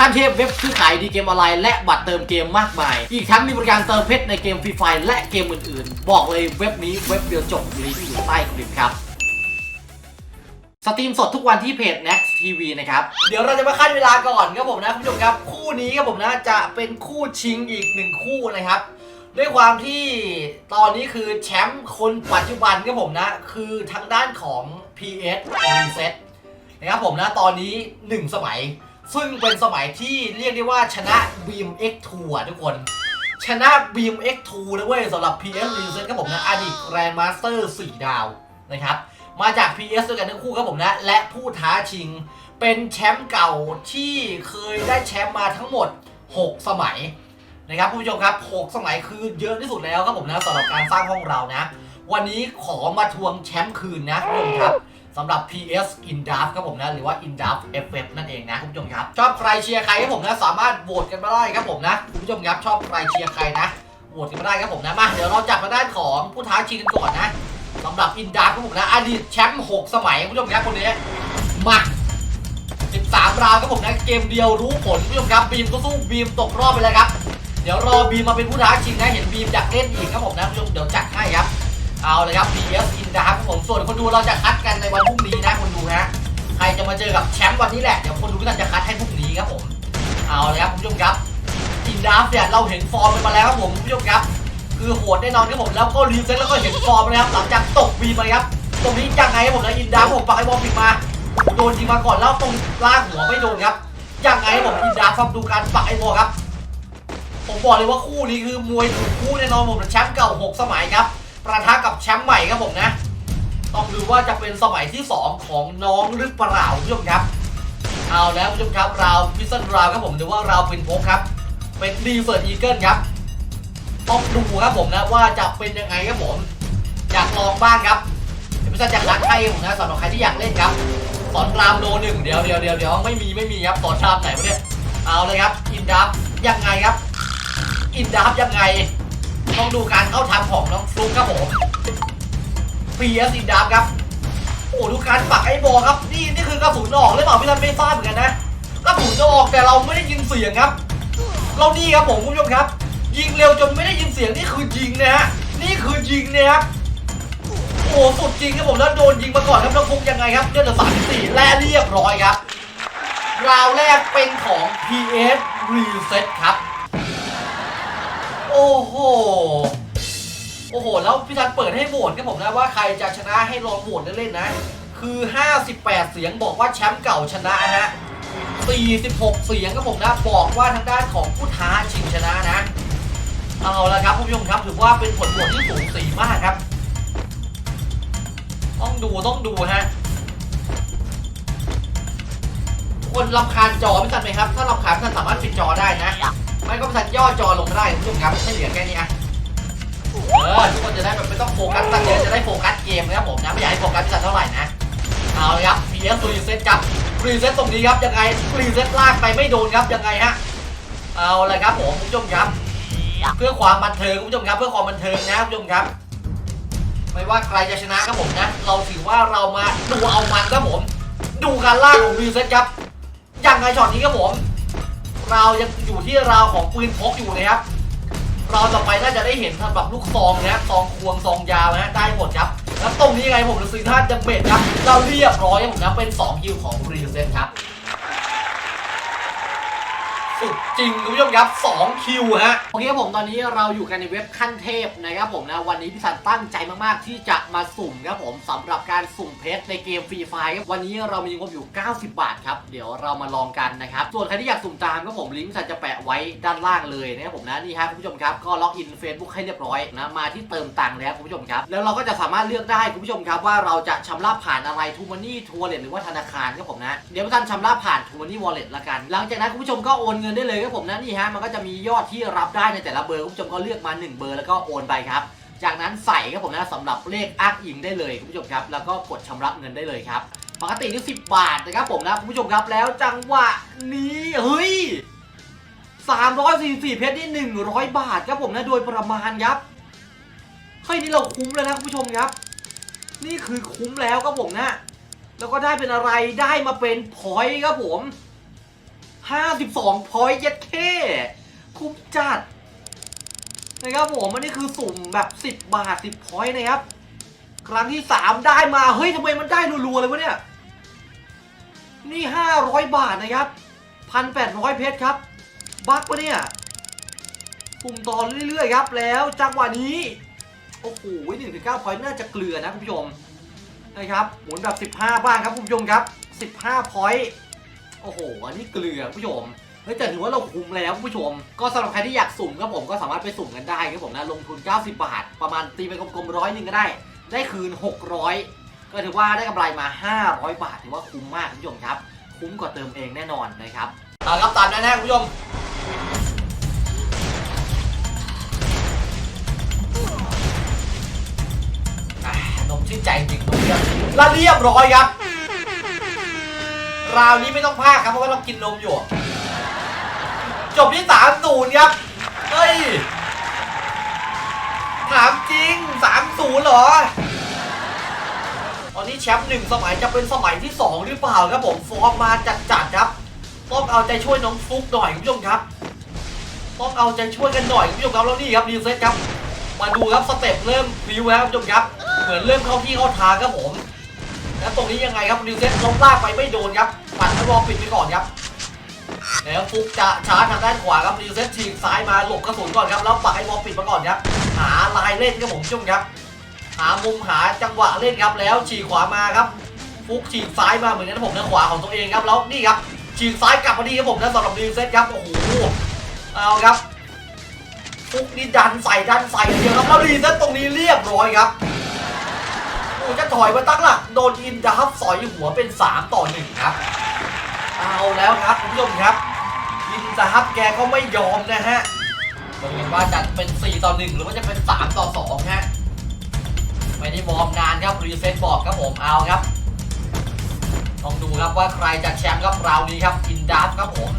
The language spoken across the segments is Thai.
ขั้นเทพเว็บซื้อขายดีเกมออนไลน์และบัตรเติมเกมมากมาย อีกทั้งมีบริการเติมเพชรในเกมฟรีไฟและเกมอื่นๆ บอกเลยเว็บนี้เว็บเดียวจบลิงก์อยู่ใต้คลิปครับสตรีมสดทุกวันที่เพจ Next TV นะครับ เดี๋ยวเราจะมาขั้นเวลาก่อนครับผมนะคุณผู้ชมครับ คู่นี้ครับผมนะจะเป็นคู่ชิงอีกหนึ่งคู่นะครับ ด้วยความที่ตอนนี้คือแชมป์คนปัจจุบันครับผมนะ คือทางด้านของ PS Reset นะครับผมนะตอนนี้ 1 สมัย ซึ่งเป็นสมัยที่เรียกได้ว่าชนะ BMX2 อะทุกคน ชนะ BMX2 นะเว้ยสำหรับ PS Reset ครับผมนะอดีต Grandmaster 4 ดาวนะครับ มาจาก PS ด้วยกันทั้งคู่ครับผมนะ และผู้ท้าชิงเป็นแชมป์เก่าที่เคยได้แชมป์มาทั้งหมด 6 สมัยนะครับผู้ชมครับ 6 สมัยคือเยอะที่สุดแล้วครับผมนะสำหรับการสร้างห้องเรานะ วันนี้ขอมาทวงแชมป์คืนนะคุณผู้ชมครับ สำหรับ PS In d a f ครับผมนะ หรือว่า In d a f FF นั่นเองนะคุณผู้ชมครับ ชอบใครเชียร์ใครครับผมนะ สามารถโหวตกันมาได้ครับผมนะคุณผู้ชมครับชอบใครเชียร์ใครนะโหวตกันมาได้ครับผมนะมาเดี๋ยวเราจับมาด้านของผู้ท้าชิงกันก่อนนะสำหรับ In d a f ครับผมนะอดีตแชมป์6สมัยคุณผู้ชมครับคนนี้มา13ราวครับผมนะเกมเดียวรู้ผลคุณผู้ชมครับบีมก็สู้บีมตกรอบไปแล้วครับ เดี๋ยวรอบีมมาเป็นผู้ท้าชิงนะเห็นบีมอยากเล่นอีกครับผมนะคุณผู้ชมเดี๋ยวจัดให้ครับ เอาเลยครับ PS In d a r k ครับผมส่วนคนดูเราจะคัดกันในวันพรุ่งนี้นะคนดูนะใครจะมาเจอกับแชมป์วันนี้แหละเดี๋ยวคนดูก็จะคัดให้พรุ่งนี้ครับผมเอาเลยครับคุณผู้ชมครับ In d a r k เนี่ยเราเห็นฟอร์มกันมาแล้วครับผมคุณผู้ชมครับ คือโหดแน่นอนครับผมแล้วก็รีเซ็ตแล้วก็เห็นฟอร์มนะครับหลังจากตกบีมไปครับตรงนี้ยังไงครับผมนะอินดาผมปักไอ้บอลปิดมาโดนยิงมาก่อนแล้วตรงล่างหัวไม่โดนครับยังไงครับผมอินดาฟังดูการปักไอ้บอลครับ ผมบอกเลยว่าคู่นี้คือมวยถูกคู่แน่นอนผมแชมป์เก่า 6 สมัยครับ ประทะกับแชมป์ใหม่ครับผมนะ ต้องดูว่าจะเป็นสมัยที่ 2 ของน้องหรือเปล่าคุณผู้ชมครับ เอาแล้วคุณผู้ชมครับราวพิซซันราวครับผมหรือว่าราวเป็นโพกครับ เป็นดีเฟิร์ดอีเกิลครับ ต้องดูครับผมนะว่าจะเป็นยังไงครับผมอยากลองบ้างครับเดี๋ยวพี่จะรักให้ผมนะสำหรับใครที่อยากเล่นครับสอนรามโลหนึ่งเดี๋ยวเดี๋ยวเดี๋ยวเดี๋ยวไม่มีไม่มีครับสอนรามไหนวะเนี่ยเอาเลยครับอินดับยังไงครับ อินดับยังไง ต้องดูการเข้าทำของน้องฟลุ๊กครับผมปีเอสอินดับครับ โอ้ดูการปักไอ้บอครับ นี่นี่คือกระสุนออกหรือเปล่าพี่ทันไม่ทราบเหมือนกันนะกระสุนจะออกแต่เราไม่ได้ยินเสียงครับ เรานี่ครับผมคุณผู้ชมครับ ยิงเร็วจนไม่ได้ยินเสียงนี่คือยิงนะฮะนี่คือยิงนะครับโอ้สุดจริงครับผมแล้วโดนยิงมาก่อนครับน้องฟุกยังไงครับเลือดเหลือสามสี่และเรียบร้อยครับราวแรกเป็นของ PS Reset ครับ โอ้โห โอ้โห แล้วพี่ทันเปิดให้โหวตครับผมนะว่าใครจะชนะให้ลองโหวตเล่นๆนะ คือ 58 เสียงบอกว่าแชมป์เก่าชนะฮะ 46 เสียงครับผมนะบอกว่าทางด้านของผู้ท้าชิงชนะนะ เอาละครับผู้ชมครับถือว่าเป็นผลโหวตที่สูงสีมากครับ ต้องดูต้องดูฮะคนรำคาญจอไม่ทันไหมครับ ถ้ารำคาญท่านสามารถปิดจอได้นะ ไม่ก็ทันย่อจอลงได้คุณผู้ชมครับให้เหลือแค่นี้อะเออทุกคนจะได้แบบไม่ต้องโฟกัสตั้งเยอะจะได้โฟกัสเกมนะครับผมนะไม่อยากให้โฟกัสพี่สันเท่าไหร่นะเอาเลยครับ PS รีเซ็ตครับรีเซ็ตตรงนี้ครับยังไงรีเซ็ตลากไปไม่โดนครับยังไงฮะเอาเลยครับผมคุณผู้ชมครับ เพื่อความบันเทิงคุณผู้ชมครับ เพื่อความบันเทิงนะคุณผู้ชมครับ ไม่ว่าใครจะชนะครับผมนะ เราถือว่าเรามาดูเอามันครับผม ดูการลากของรีเซ็ตครับยังไงช็อตนี้ครับผม เรายังอยู่ที่ราวของปืนพกอยู่นะครับ เราต่อไปน่าจะได้เห็นสำหรับลูกซองนะซองควงซองยาวนะได้หมดครับ แล้วตรงนี้ไงผมจะซื้อท่านจะเบ็ดครับเราเรียบร้อยผมนะเป็น2คิวของรีเซ็ตครับ สุดจริงคุณผู้ชมครับ2คิวฮะโอเคครับผมตอนนี้เราอยู่กันในเว็บขั้นเทพนะครับผมนะวันนี้พี่สันตั้งใจมากๆ ที่จะมาสุ่มครับผมสำหรับการสุ่มเพชรในเกมฟรีไฟครับวันนี้เรามีงบอยู่ 90 บาทครับเดี๋ยวเรามาลองกันนะครับส่วนใครที่อยากสุ่มตามครับผมลิงก์พี่สันจะแปะไว้ด้านล่างเลยนะครับผมนะนี่ฮะคุณผู้ชมครับก็ล็อกอิน Facebook ให้เรียบร้อยนะมาที่เติมตังค์แล้วคุณผู้ชมครับแล้วเราก็จะสามารถเลือกได้คุณผู้ชมครับว่าเราจะชำระผ่านอะไรทูมันนี่ทัวร์เลหรือว่าธนาคารครับผมนะเดี๋ยวพี่สันชำระผ่านทูมันนี่วอลเล็ตละกัน หลังจากนั้นคุณผู้ชมก็โอนเงินได้เลยครับผมนะนี่ฮะมันก็จะมียอดที่รับได้ในแต่ละเบอร์คุณผู้ชมก็เลือกมา 1 เบอร์แล้วก็โอนไปครับ จากนั้นใส่ครับผมนะสำหรับเลขอ้างอิงได้เลยคุณผู้ชมครับ แล้วก็กดชำระเงินได้เลยครับปกตินี่สิบาทนะครับผมนะคุณผู้ชมครับแล้วจังหวะนี้เฮ้ย344เพชรนี่100 บาทครับผมนะโดยประมาณครับเฮ้ยนี่เราคุ้มแล้วนะคุณผู้ชมครับ นี่คือคุ้มแล้วครับผมนะ แล้วก็ได้เป็นอะไรได้มาเป็นพอยต์ครับผม 52พอยต์เย็ดเท่คุ้มจัดนะครับผมอันนี้คือสุ่มแบบ 10 บาท 10พอยต์นะครับ ครั้งที่ 3 ได้มา เฮ้ยทำไมมันได้รัวๆเลยวะเนี่ย นี่ 500 บาทนะครับ 1,800 เพชรครับ บักปะเนี่ยปุ่มต่อเรื่อยๆครับ แล้วจังหวะนี้ โอ้โห1ถึง9พอยต์น่าจะเกลือนะคุณผู้ชมนะครับหมุนแบบ 15 บ้างครับคุณผู้ชมครับ 15พอยต์ โอ้โห อันนี้เกลือผู้ชมเฮ้ยแต่ถือว่าเราคุ้มแล้วผู้ชม ก็สำหรับใครที่อยากสุ่มครับผมก็สามารถไปสุ่มกันได้ครับผมนะ ลงทุน 90 บาท ประมาณตีไปกลมๆร้อยหนึ่งก็ได้ ได้คืน 600 ก็ถือว่าได้กำไรมา 500 บาท ถือว่าคุ้มมากคุณผู้ชมครับ คุ้มกว่าเติมเองแน่นอนนะครับเอาครับตามนั้นนะคุณผู้ชมนมชื่นใจจริงนมเรียบและเรียบร้อยครับ ราวนี้ไม่ต้องพากครับเพราะว่าเรากินนมอยู่ จบที่สามศูนย์ครับเฮ้ยถามจริงสามศูนย์เหรอ ตอนนี้แชมป์หนึ่งสมัยจะเป็นสมัยที่สองหรือเปล่าครับผมฟอร์มมาจัดๆครับต้องเอาใจช่วยน้องฟุกหน่อยคุณผู้ชมครับต้องเอาใจช่วยกันหน่อยคุณผู้ชมครับแล้วนี่ครับรีเซ็ตครับ มาดูครับสเต็ปเริ่มพลิ้วแล้วคุณผู้ชมครับ เหมือนเริ่มเข้าที่เข้าทางครับผม แล้วตรงนี้ยังไงครับรีเซ็ตล้มลากไปไม่โดนครับปัดให้วอลปิดไปก่อนครับแล้วฟุกจะช้าทางด้านขวาครับรีเซ็ตฉีกซ้ายมาหลบกระสุนก่อนครับแล้วปักให้วอลปิดมาก่อนครับหาลายเล่นครับผมคุณผู้ชมครับ หามุมหาจังหวะเล่นครับแล้วฉีกขวามาครับ ฟุกฉีกซ้ายมาเหมือนกันนะผมทางขวาของตัวเองครับแล้วนี่ครับฉีกซ้ายกลับมาดีครับผมนะสำหรับรีเซ็ตครับโอ้โหเอาครับฟุกนี่ดันใส่ดันใส่เดียวครับแล้วรีเซ็ตตรงนี้เรียบร้อยครับ จะถอยมาตั้งหลักโดนอินดับสอยหัวเป็น 3 ต่อ 1 ครับ เอาแล้วครับคุณผู้ชมครับ อินดับแกก็ไม่ยอมนะฮะไม่เห็นว่าจะเป็น 4 ต่อ 1 หรือว่าจะเป็น 3 ต่อ 2 ฮะ ไม่ได้วอร์มนานครับ รีเซ็ตบอกครับผมเอาครับต้องดูครับว่าใครจะแชมป์ครับราวนี้ครับอินดับครับผม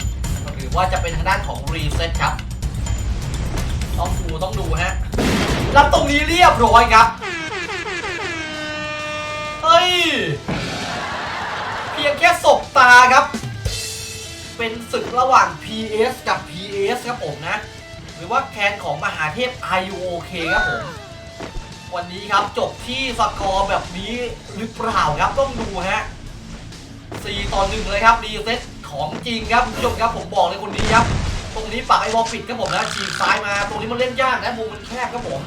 หรือว่าจะเป็นทางด้านของรีเซ็ตครับต้องดูต้องดูฮะแล้วตรงนี้เรียบร้อยครับ ย เพียงแค่ศบตาครับ เป็นศึกระหว่าง PS กับ PS ครับผมนะ หรือว่าแคนของมหาเทพ IOK ครับผม วันนี้ครับจบที่สกอร์แบบนี้หรือเปล่าครับต้องดูฮะ4ต่อ1เลยครับรีเซตของจริงครับคุณผู้ชมครับผมบอกเลยคนนี้ครับ ตรงนี้ปักไอ้บอลปิดครับผมนะฉีกซ้ายมา ตรงนี้มันเล่นยากนะมุมมันแคบครับผม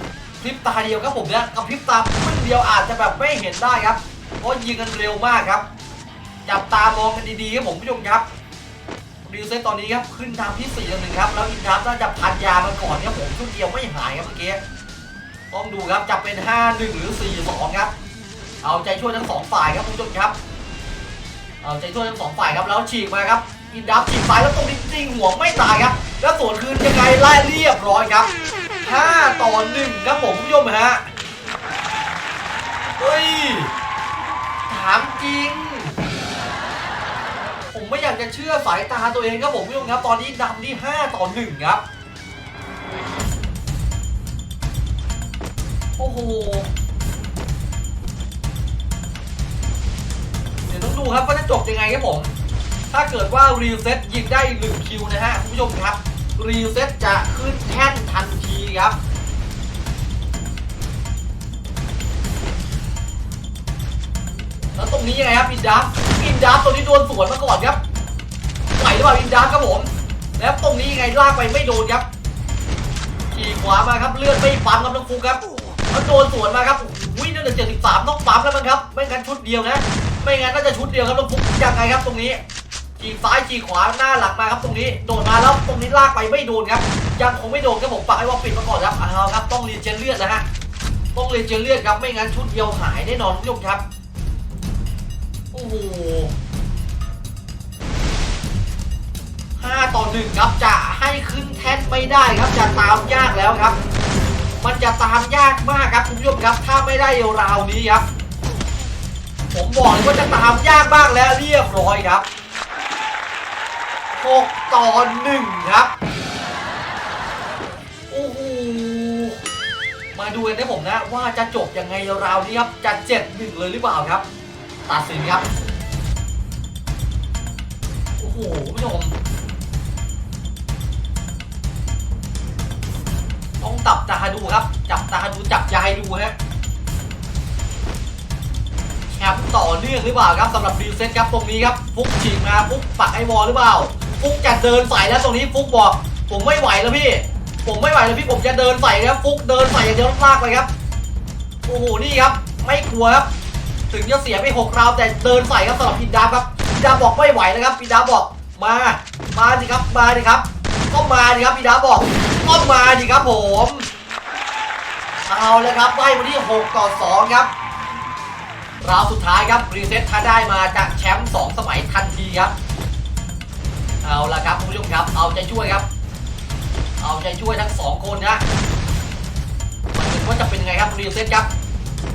พริบตาเดียวครับผมนะกับพริบตาปึ้งเดียวอาจจะแบบไม่เห็นได้ครับ เพราะยิงกันเร็วมากครับ จับตามองกันดีๆครับผมผู้ชมครับรีเซตตอนนี้ครับขึ้นนำที่4ต่อหนึ่งครับแล้วอินทัพน่าจะพันยามาก่อนครับผมชุดเดียวไม่หายครับเมื่อกี้ต้องดูครับจะเป็น 5-1 หรือ 4-2 ครับ เอาใจช่วยทั้งสองฝ่ายครับคุณผู้ชมครับ เอาใจช่วยทั้งสองฝ่ายครับแล้วฉีกมาครับอินดับฉีกซ้ายแล้วตรงนี้จริงหัวไม่ตายครับ แล้วสวนคืนยังไงไล่เรียบร้อยครับ 5 ต่อ 1 ครับผมคุณผู้ชมฮะเฮ้ย จริง ผมไม่อยากจะเชื่อสายตาตัวเองครับผมคุณผู้ชมครับ ตอนนี้นำที่5ต่อ1ครับ โอ้โห เดี๋ยวต้องดูครับว่าจะจบยังไงครับผม ถ้าเกิดว่ารีเซ็ตยิงได้หนึ่งคิวนะฮะคุณผู้ชมครับ รีเซ็ตจะขึ้นแท่นทันทีครับ รงนี้ยังไงครับอินดับอินดับตรงนี้โดนสวนมาก่อนครับไหวหรือเปล่าอินดับครับผม แล้วตรงนี้ยังไงลากไปไม่โดนครับขี่ขวามาครับเลือดไม่ปั๊มครับน้องฟุกครับแล้วโดนสวนมาครับโอ้โหนั่นเจ็ดสิบสามต้องปั๊มแล้วมั้งครับ ไม่งั้นชุดเดียวนะ ไม่งั้นน่าจะชุดเดียวครับน้องฟุกยังไงครับ ตรงนี้จีซ้ายจีขวาหน้าหลังมาครับตรงนี้โดดมาแล้วตรงนี้ลากไปไม่โดนครับยังคงไม่โดนครับผมปักไอ้วอลปิดมาก่อนครับเอาครับต้องเรีเจนเลือดนะฮะต้องเรีเจนเลือดครับไม่งั้นชุดเดียวหายแน่นอนคุณผู้ชมครับ โอ้โหห้าต่อหนึ่งครับจะให้ขึ้นแท่นไม่ได้ครับจะตามยากแล้วครับ มันจะตามยากมากครับคุณผู้ชมครับ ถ้าไม่ได้ราวนี้ครับ ผมบอกเลยว่าจะตามยากมากแล้วเรียบร้อยครับ6ต่อ1ครับโอ้โหมาดูกันนะผมนะว่าจะจบยังไงราวนี้ครับจะ7 1เลยหรือเปล่าครับ ตัดสินครับ โอ้โหผู้ชม ต้องตับตาดูครับ จับตาดูจับใจดูฮะแชมป์ต่อเนื่องหรือเปล่าครับสำหรับรีเซ็ตครับตรงนี้ครับ ฟุกฉีกมาฟุกปักไอ้บอลหรือเปล่า ฟุกจะเดินใส่แล้วตรงนี้ฟุกบอก ผมไม่ไหวแล้วพี่ ผมไม่ไหวแล้วพี่ผมจะเดินใส่แล้วฟุกเดินใส่อย่างเดียวลากไปครับ โอ้โหนี่ครับ ไม่กลัวครับ ถึงจะเสียไปหกราวแต่เดินใส่ครับสำหรับอินดาครับอินดาบอกไม่ไหวแล้วครับอินดาบอกมา มาดิครับมาดิครับก็มาดิครับอินดาบอกก็มาดิครับผมเอาเลยครับไล่มาที่6ต่อ2ครับราวสุดท้ายครับรีเซ็ตถ้าได้มาจากแชมป์2สมัยทันทีครับเอาละครับคุณผู้ชมครับ เอาใจช่วยครับ เอาใจช่วยทั้งสองคนนะมาดูว่าจะเป็นยังไงครับรีเซ็ตครับ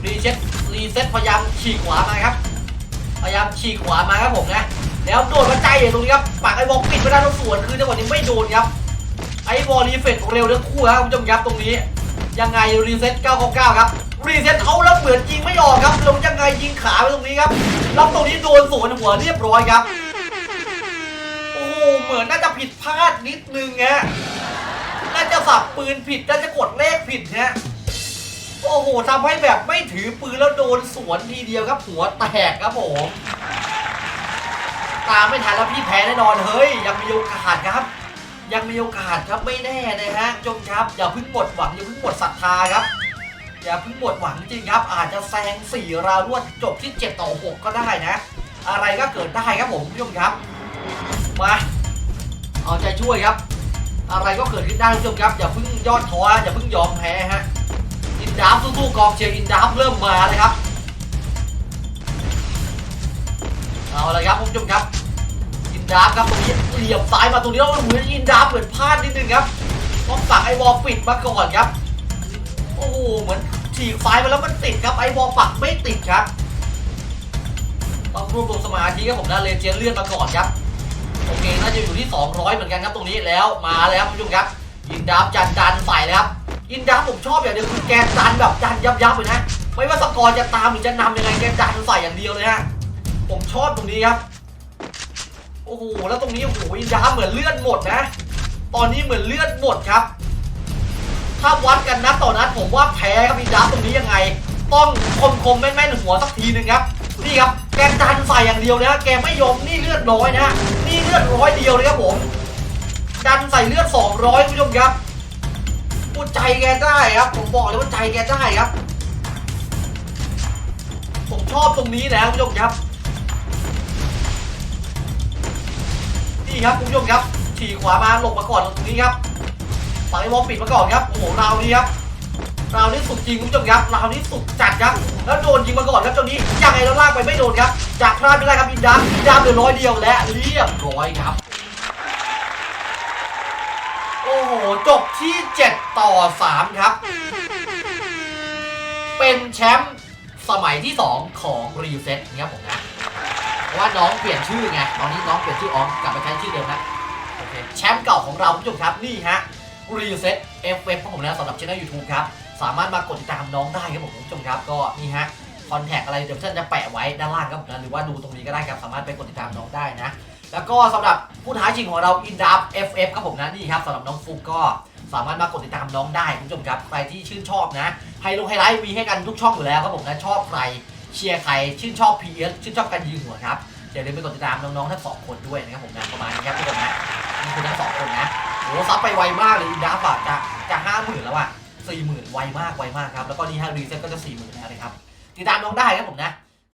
รีเซ็ตรีเซ็ตพยายามฉีกขวามาครับ พยายามฉีกขวามาครับผมนะ แล้วโดนมาใจอย่างตรงนี้ครับปากไอ้บอลปิดไม่ได้ต้องสวนคือจังหวะนี้ไม่โดนครับ ไอ้บอลรีเฟกเร็วทั้งคู่ครับคุณผู้ชมครับตรงนี้ ยังไงรีเซ็ต999 ครับรีเซ็ตเขาแล้วเหมือนยิงไม่ออกครับลงยังไงยิงขาไปตรงนี้ครับแล้วตรงนี้โดนสวนหัวเรียบร้อยครับโอ้โหเหมือนน่าจะผิดพลาดนิดนึงฮะน่าจะสับปืนผิดน่าจะกดเลขผิดฮะ โอ้โหทำให้แบบไม่ถือปืนแล้วโดนสวนทีเดียวครับ หัวแตกครับผมตามไม่ทันแล้วพี่แพ้แน่นอนเฮ้ย ยังมีโอกาสครับ ยังมีโอกาสครับไม่แน่นะฮะจงครับ อย่าเพิ่งหมดหวังอย่าเพิ่งหมดศรัทธาครับอย่าเพิ่งหมดหวังจริงครับ อาจจะแซงสี่ราวรวดจบที่ 7 ต่อ 6 ก็ได้นะ อะไรก็เกิดได้ครับผมผู้ชมครับมาเอาใจช่วยครับ อะไรก็เกิดขึ้นได้คุณผู้ชมครับ อย่าเพิ่งยอดท้ออย่าเพิ่งยอมแพ้ฮะ ดับสู้ๆกองเชียร์อินดับเริ่มมาเลยครับ เอาลยครับคุณผู้ชมครับ อินดับครับตรงนี้เหลี่ยมซ้ายมาตรงนี้แล้วเหมือนอินดับเหมือนพลาดนิดนึงครับต้องปักไอวอลปิดมาก่อนครับ โอ้โหเหมือนฉีกซ้ายไปแล้วมันติดครับไอวอลปักไม่ติดครับต้องรวบรวมสมาธิครับผมนะเลเจนเลื่อนมาก่อนครับโอเคน่าจะอยู่ที่ 200 เหมือนกันครับตรงนี้แล้วมาแล้วครับคุณผู้ชมครับอินดับจันดันใส่เลยครับ อินดับผมชอบอย่างเดียวคือแกดันแบบดันยับยับเลยนะ ไม่ว่าสกอร์จะตามหรือจะนำยังไงแกดันใส่อย่างเดียวเลยฮะผมชอบตรงนี้ครับ โอ้โหแล้วตรงนี้โอ้โหอินดับเหมือนเลือดหมดนะ ตอนนี้เหมือนเลือดหมดครับ ถ้าวัดกันนัดต่อนัดผมว่าแพ้ครับอินดับตรงนี้ยังไง ต้องคมคมๆแม่นแม่นหัวสักทีหนึ่งครับนี่ครับแกดันใส่อย่างเดียวนะแกไม่ยอมนี่เลือดร้อยนะนี่เลือดร้อยเดียวเลยครับผมดันใส่เลือด200คุณผู้ชมครับ ใจแกได้ครับ ผมบอกเลยว่าใจแกได้ครับ ผมชอบตรงนี้นะคุณผู้ชมครับ นี่ครับคุณผู้ชมครับฉีกขวามาหลบมาก่อนตรงนี้ครับฝั่งไอ้วอลปิดมาก่อนครับ โอ้โหราวนี้ครับราวนี้สุดจริงคุณผู้ชมครับราวนี้สุดจัดครับ แล้วโดนยิงมาก่อนครับตรงนี้ยังไงเราลากไปไม่โดนครับจากพลาดไม่ได้ครับอินดามอินดามเหลือร้อยเดียวและเรียบร้อยครับ โอ้โห จบที่ 7 ต่อ 3 ครับ เป็นแชมป์สมัยที่ 2 ของรีเซ็ตนะครับผมนะเพราะว่าน้องเปลี่ยนชื่อไง ตอนนี้น้องเปลี่ยนชื่อออกกลับไปใช้ชื่อเดิมนะโอเคแชมป์เก่าของเราคุณผู้ชมครับนี่ฮะรีเซ็ต FF ของผมนะสำหรับช่อง YouTube ครับ สามารถมากดติดตามน้องได้ครับผมคุณผู้ชมครับก็นี่ฮะคอนแทคอะไรเดี๋ยวฉันจะแปะไว้ด้านล่างครับผมนะหรือว่าดูตรงนี้ก็ได้ครับสามารถไปกดติดตามน้องได้นะ แล้วก็สำหรับผู้ท้าชิงของเรา i n d u p FF ครับผมนะนี่ครับสำหรับน้องฟุกก็สามารถมากดติดตามน้องได้คุณผู้ชมครับใครที่ชื่นชอบนะไฮลงไฮไลท์มีให้กันทุกช่องอยู่แล้วครับผมนะชอบใครเชียร์ใครชื่นชอบ PS ชื่นชอบการยิงหัวครับอย่าลืมไปกดติดตามน้องๆทั้งสองคนด้วยนะครับผมนะประมาณนี้ครับทุกคนนะนี่คือทั้งสองคนนะโอ้ซับไปไวมากเลยอินดับอะจะจะห้าหมื่นแล้วอะสี่หมื่นไวมากไวมากครับแล้วก็นี่ฮะรีเซ็ตก็จะสี่หมื่นแล้วนะครับติดตามน้องได้ครับผมนะ